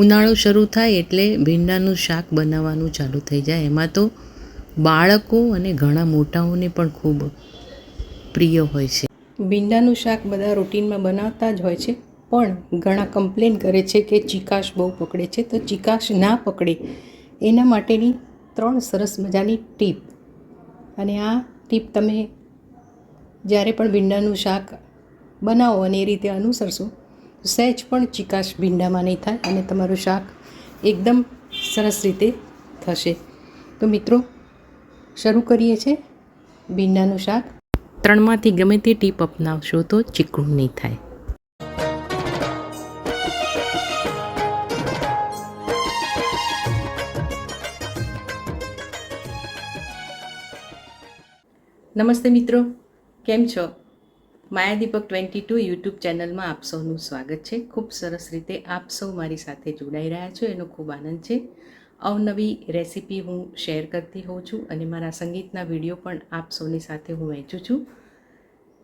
ઉનાળો શરૂ થાય એટલે ભીંડાનું શાક બનાવવાનું ચાલુ થઈ જાય. એમાં તો બાળકો અને ઘણા મોટાઓને પણ ખૂબ પ્રિય હોય છે. ભીંડાનું શાક બધા રૂટીનમાં બનાવતા જ હોય છે, પણ ઘણા કમ્પ્લેન કરે છે કે ચિકાશ બહુ પકડે છે. તો ચિકાશ ના પકડે એના માટેની ત્રણ સરસ મજાની ટીપ. અને આ ટીપ તમે જ્યારે પણ ભીંડાનું શાક બનાવો અને એ રીતે અનુસરશો સહેજ પણ ચિકાશ ભીંડામાં નહીં થાય અને તમારું શાક એકદમ સરસ રીતે થશે. તો મિત્રો, શરૂ કરીએ છીએ ભીંડાનું શાક. ત્રણમાંથી ગમે તે ટીપ અપનાવશો તો ચીકણું નહીં થાય. નમસ્તે મિત્રો, કેમ છો? Maya Deepak twenty two YouTube ચેનલમાં આપ સૌનું સ્વાગત છે. ખૂબ સરસ રીતે આપ સૌ મારી સાથે જોડાઈ રહ્યા છો. એનો ખૂબ આનંદ છે. અવનવી રેસિપી હું શેર કરતી હોઉં છું અને મારા સંગીતના વીડિયો પણ આપ સૌની સાથે હું વહેંચું છું.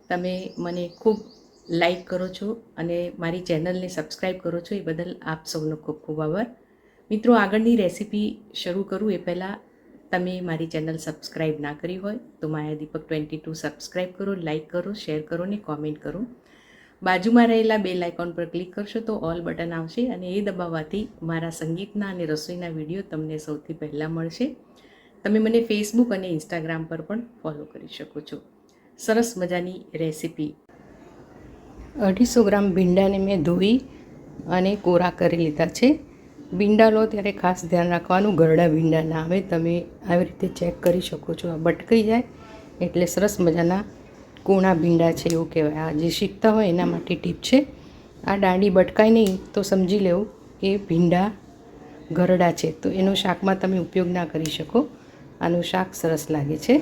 તમે મને ખૂબ લાઈક કરો છો અને મારી ચેનલને સબસ્ક્રાઈબ કરો છો એ બદલ આપ સૌનો ખૂબ ખૂબ આભાર. મિત્રો, આગળની રેસિપી શરૂ કરું. એ પહેલાં તમે મારી ચેનલ સબસ્ક્રાઈબ ના કરી હોય તો Maya Deepak twenty two subscribe કરો, લાઇક કરો, શેર કરો ને કોમેન્ટ કરો. બાજુમાં રહેલા બે આઇકોન પર ક્લિક કરશો તો ઓલ બટન આવશે અને એ દબાવવાથી મારા સંગીતના અને રસોઈના વીડિયો તમને સૌથી પહેલાં મળશે. તમે મને ફેસબુક અને ઇન્સ્ટાગ્રામ પર પણ ફોલો કરી શકો છો. સરસ મજાની રેસિપી અઢીસો ગ્રામ ભીંડાને મેં ધોઈ અને કોરા કરી લીધા છે. ભીંડા લો ત્યારે ખાસ ધ્યાન રાખવાનું. ગરડા ભીંડા ના આવે, તમે આવી રીતે ચેક કરી શકો છો. આ ભટકાઈ જાય, એટલે સરસ મજાના કૂણા ભીંડા છે એવું કહેવાય. આ જે શીખતા હોય એના માટે ટીપ છે. આ દાંડી બટકાય નહીં, તો સમજી લેવું કે ભીંડા ગરડા છે. તો એનો શાકમાં તમે ઉપયોગ ના કરી શકો. આનું શાક સરસ લાગે છે.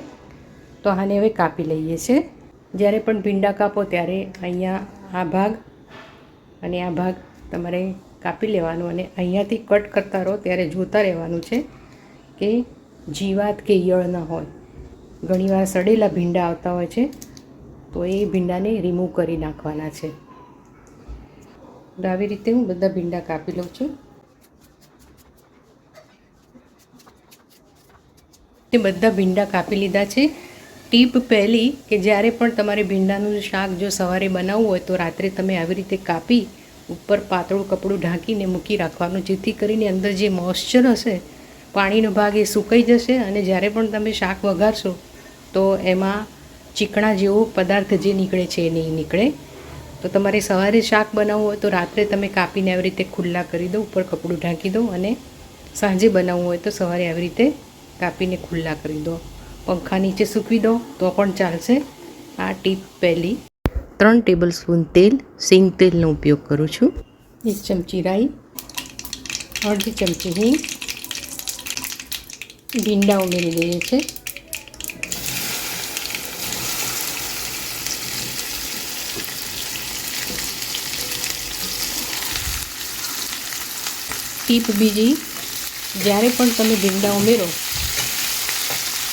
તો આને હવે કાપી લઈએ છે. જ્યારે પણ ભીંડા કાપો ત્યારે અહીંયા આ ભાગ અને આ ભાગ તમારે કાપી લેવાનું અને અહીંયાથી કટ કરતા રહો, ત્યારે જોતા રહેવાનું છે કે જીવાત કે ઈયળ ન હોય. ઘણીવાર સડેલા ભીંડા આવતા હોય છે, તો એ ભીંડાને રિમૂવ કરી નાખવાના છે. આવી રીતે હું બધા ભીંડા કાપી લઉં છું. તે બધા ભીંડા કાપી લીધા છે. ટીપ પહેલી કે જ્યારે પણ તમારે ભીંડાનું શાક જો સવારે બનાવવું હોય તો રાત્રે તમે આવી રીતે કાપી ઉપર પાતળું કપડું ઢાંકીને મૂકી રાખવાનું, જેથી કરીને અંદર જે મોઇશ્ચર હશે, પાણીનો ભાગ એ સુકાઈ જશે અને જ્યારે પણ તમે શાક વઘારશો, તો એમાં ચીકણા જેવો પદાર્થ જે નીકળે છે એ નહીં નીકળે. તો તમારે સવારે શાક બનાવવું હોય તો રાત્રે તમે કાપીને આવી રીતે ખુલ્લા કરી દો, ઉપર કપડું ઢાંકી દો અને સાંજે બનાવવું હોય તો સવારે આવી રીતે કાપીને ખુલ્લા કરી દો. પંખા નીચે સૂકવી દો તો પણ ચાલશે. આ ટીપ પહેલી. ત્રણ ટેબલ સ્પૂન તેલ, સિંગ તેલનો ઉપયોગ કરું છું. એક ચમચી રાઈ, અડધી ચમચી હિંગ, ભીંડા ઉમેરી દઈએ છે. ટીપ બીજી, જ્યારે પણ તમે ભીંડા ઉમેરો,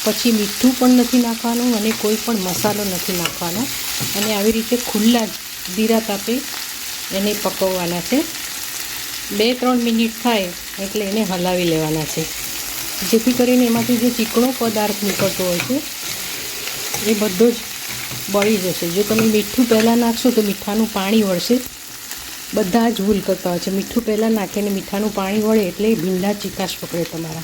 પછી મીઠું પણ નથી નાખવાનું અને કોઈ પણ મસાલો નથી નાખવાનો. અને આવી રીતે ખુલ્લા ધીરા તાપે એને પકવવાના છે. બે ત્રણ મિનિટ થાય એટલે એને હલાવી લેવાના છે. જેથી કરીને એમાંથી જે ચીકણો પદાર્થ નીકળતો હોય છે, એ બધો જ બળી જશે. જો તમે મીઠું પહેલાં નાખશો તો મીઠાનું પાણી વળશે. બધા જ ભૂલ કરતા હોય છે. મીઠું પહેલાં નાખીને મીઠાનું પાણી વળે એટલે ભીંડા ચીકાશ પકડે તમારા.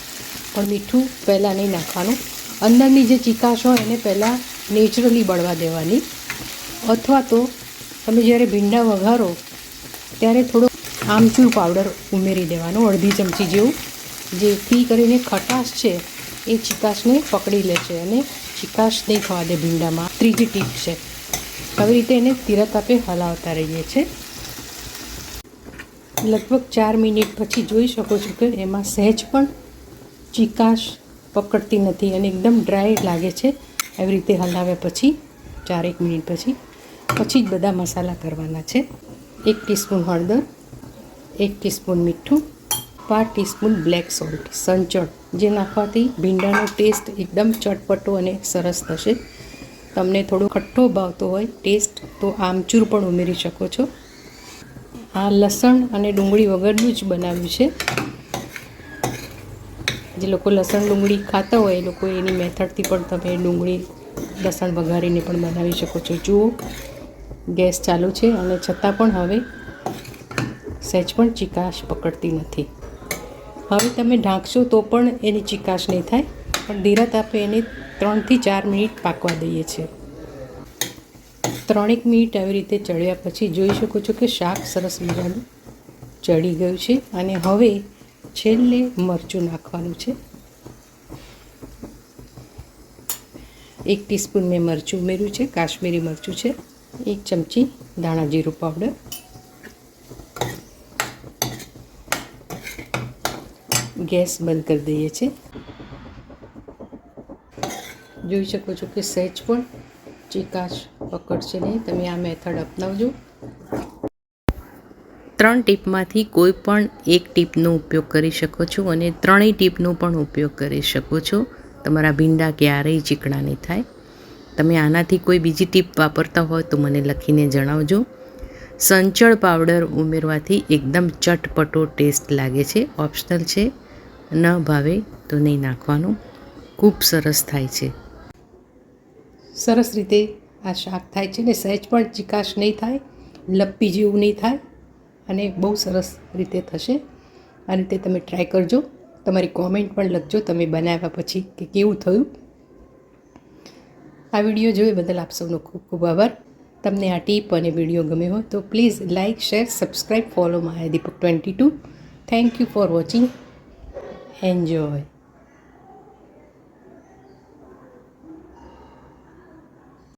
પણ મીઠું પહેલાં નહીં નાખવાનું. અંદરની જે ચીકાશ હોય એને પહેલાં નેચરલી બળવા દેવાની. અથવા તો તમે જ્યારે ભીંડા વઘારો, ત્યારે થોડો આમચૂર પાવડર ઉમેરી દેવાનો, અડધી ચમચી જેવું. જેથી કરીને ખટાશ છે એ ચિકાસને પકડી લે છે અને ચિકાશ નહીં થવા દે ભીંડામાં. ત્રીજી ટીપ છે, આવી રીતે એને ધીરા તાપે હલાવતા રહીએ છીએ લગભગ ચાર મિનિટ પછી જોઈ શકો છો કે એમાં સહેજ પણ ચિકાશ પકડતી નથી અને એકદમ ડ્રાય લાગે છે. આવી રીતે હલાવ્યા પછી, ચારેક મિનિટ પછી પછી જ બધા મસાલા કરવાના છે. એક ટીસ્પૂન હળદર, એક ટીસ્પૂન મીઠું, પાંચ ટીસ્પૂન બ્લેક સોલ્ટ, સંચળ, જે નાખવાથી ભીંડાનો ટેસ્ટ એકદમ ચટપટો અને સરસ થશે. તમને થોડો ખટ્ટો ભાવતો હોય, ટેસ્ટ, તો આમચૂર પણ ઉમેરી શકો છો. આ લસણ અને ડુંગળી વગરનું જ બનાવ્યું છે. જે લોકો લસણ ડુંગળી ખાતા હોય, એ લોકો એની મેથડથી પણ તમે ડુંગળી, લસણ વઘારીને પણ બનાવી શકો છો. જુઓ. ગેસ ચાલુ છે અને છતાં પણ હવે સહેજ પણ ચિકાશ પકડતી નથી. હવે તમે ઢાંકશો તો પણ એની ચિકાશ નહીં થાય, પણ ધીરા તાપે એને ત્રણથી ચાર મિનિટ પાકવા દઈએ છીએ. ત્રણેક મિનિટ આવી રીતે ચડ્યા પછી જોઈ શકો છો કે શાક સરસ મજાનું ચડી ગયું છે અને હવે છેલ્લે મરચું નાખવાનું છે. એક ટીસ્પૂન મેં મરચું ઉમેર્યું છે, કાશ્મીરી મરચું છે. એક ચમચી ધાણા જીરું પાવડર ગેસ બંધ કરી દઈએ છીએ. જોઈ શકો છો કે સહેજ પણ ચીકાશ પકડશે નહીં. તમે આ મેથડ અપનાવજો. ત્રણ ટીપમાંથી કોઈ પણ એક ટીપનો ઉપયોગ કરી શકો છો અને ત્રણેય ટીપનો પણ ઉપયોગ કરી શકો છો. તમારા ભીંડા ક્યારેય ચીકણા નહીં થાય. તમે આનાથી કોઈ બીજી ટીપ વાપરતા હોય તો મને લખીને જણાવજો. સંચળ પાવડર ઉમેરવાથી એકદમ ચટપટો ટેસ્ટ લાગે છે. ઓપ્શનલ છે, ન ભાવે તો નહીં નાખવાનું. ખૂબ સરસ થાય છે. સરસ રીતે આ શાક થાય છે ને સહેજ પણ ચિકાશ નહીં થાય, લપ્પી જેવું નહીં થાય અને બહુ સરસ રીતે થશે. આ રીતે તમે ટ્રાય કરજો. તમારી કોમેન્ટ પણ લખજો તમે બનાવ્યા પછી કે કેવું થયું. આ વીડિયો જોઈ બદલ આપ સૌનો ખૂબ ખૂબ આભાર. તમને આ ટીપ અને વીડિયો ગમ્યો હોય તો please like share subscribe follow my Deepak twenty two. Thank you for watching. Enjoy.